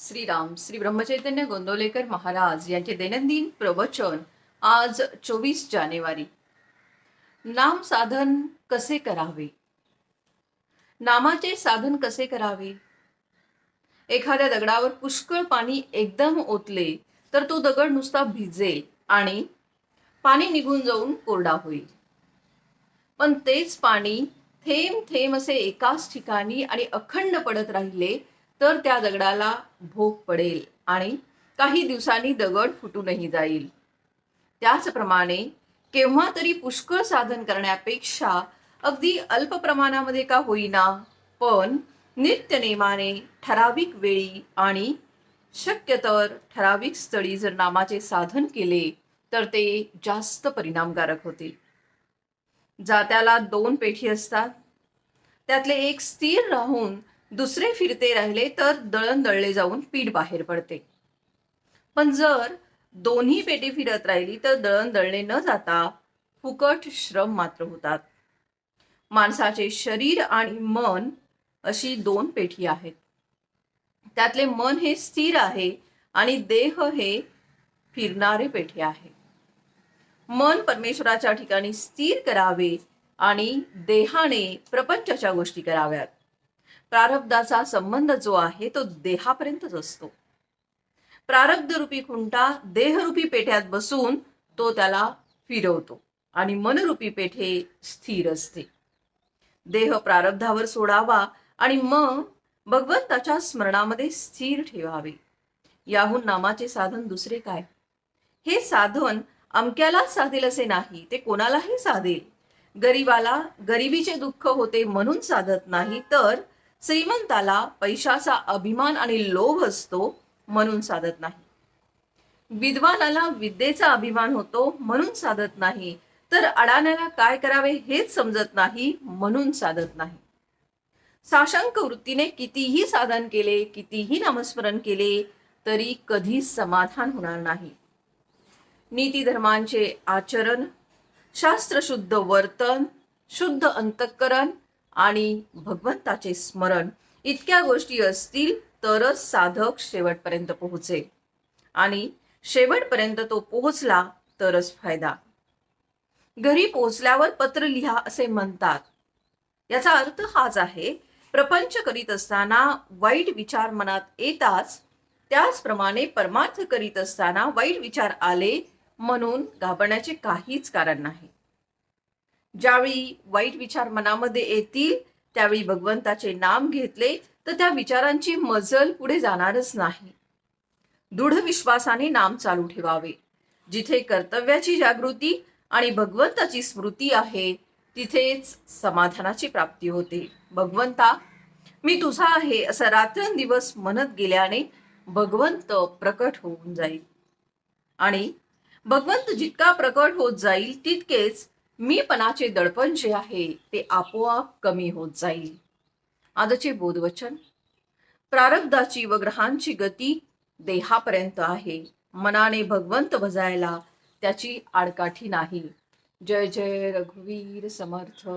श्रीराम श्री ब्रह्मचैतन्य गोंदवलेकर महाराज यांचे दैनंदिन प्रवचन आज चोवीस जानेवारी. नाम साधन कसे करावे? नामाचे साधन कसे करावे? एखाद्या दगडावर पुष्कळ पाणी एकदम ओतले तर तो दगड नुसता भिजेल आणि पाणी निघून जाऊन कोरडा होईल. पण तेच पाणी थेंब थेंब असे एकाच ठिकाणी आणि अखंड पडत राहिले तर त्या दगडाला भोग पडेल आणि काही दिवसांनी दगड फुटूनही जाईल. त्याचप्रमाणे केव्हा तरी पुष्कळ साधन करण्यापेक्षा अगदी अल्प प्रमाणामध्ये का होईना पण नित्यनेमाने ठराविक वेळी आणि शक्य तर ठराविक स्थळी जर नामाचे साधन केले तर ते जास्त परिणामकारक होते जात्याला दोन पेठी असतात. त्यातले एक स्थिर राहून दुसरे फिरते राहिले तर दळण दळले जाऊन पीठ बाहेर पडते. पण जर दोन्ही पेटी फिरत राहिली तर दळण दळणे न जाता फुकट श्रम मात्र होतात. माणसाचे शरीर आणि मन अशी दोन पेठी आहेत. त्यातले मन हे स्थिर आहे आणि देह हे फिरणारे पेठी आहे. मन परमेश्वराच्या ठिकाणी स्थिर करावे आणि देहाने प्रपंचाच्या गोष्टी कराव्यात. प्रारब्धाचा संबंध जो आहे तो देहापर्यंतच असतो. प्रारब्धरूपी खुंटा देहरूपी पेठ्यात बसून तो त्याला फिरवतो आणि मनरूपी पेठे स्थिर असते. देह प्रारब्धावर सोडावा आणि मग भगवंताच्या स्मरणामध्ये स्थिर ठेवावे. याहून नामाचे साधन दुसरे काय? हे साधन अमक्याला साधेल असे नाही ते कोणालाही साधेल. गरीबाला गरिबीचे दुःख होते म्हणून साधत नाही तर श्रीमंताला पैशाचा अभिमान आणि लोभ असतो म्हणून साधत नाही. विद्वानाला विद्येचा अभिमान होतो म्हणून साधत नाही. तर अडाण्याला काय करावे हेच समजत नाही म्हणून साधत नाही. साशंक वृत्तीने कितीही साधन केले कितीही नामस्मरण केले तरी कधी समाधान होणार नाही. नीती धर्मांचे आचरण शास्त्रशुद्ध वर्तन शुद्ध अंतःकरण आणि भगवंताचे स्मरण इतक्या गोष्टी असतील तरच साधक शेवटपर्यंत पोहोचेल. आणि शेवटपर्यंत तो पोहोचला तरच फायदा. घरी पोहोचल्यावर पत्र लिहा असे म्हणतात. याचा अर्थ हाच आहे प्रपंच करीत असताना वाईट विचार मनात येताच त्याचप्रमाणे परमार्थ करीत असताना वाईट विचार आले म्हणून घाबरण्याचे काहीच कारण नाही. ज्यावेळी वाईट विचार मनामध्ये येतील त्यावेळी भगवंताचे नाम घेतले तर त्या विचारांची मजल पुढे जाणारच नाही. दृढ विश्वासाने नाम चालू ठेवावे. जिथे कर्तव्याची जागृती आणि भगवंताची स्मृती आहे तिथेच समाधानाची प्राप्ती होते. भगवंता मी तुझा आहे असं रात्रंदिवस म्हणत गेल्याने भगवंत प्रकट होऊन जाईल. आणि भगवंत जितका प्रकट होत जाईल तितकेच मीपणाचे दडपण जे आहे ते आपोआप कमी होत जाईल. आजचे बोधवचन. प्रारब्धाची व ग्रहांची गती देहापर्यंत आहे. मनाने भगवंत भजायला त्याची आडकाठी नाही. जय जय रघुवीर समर्थ.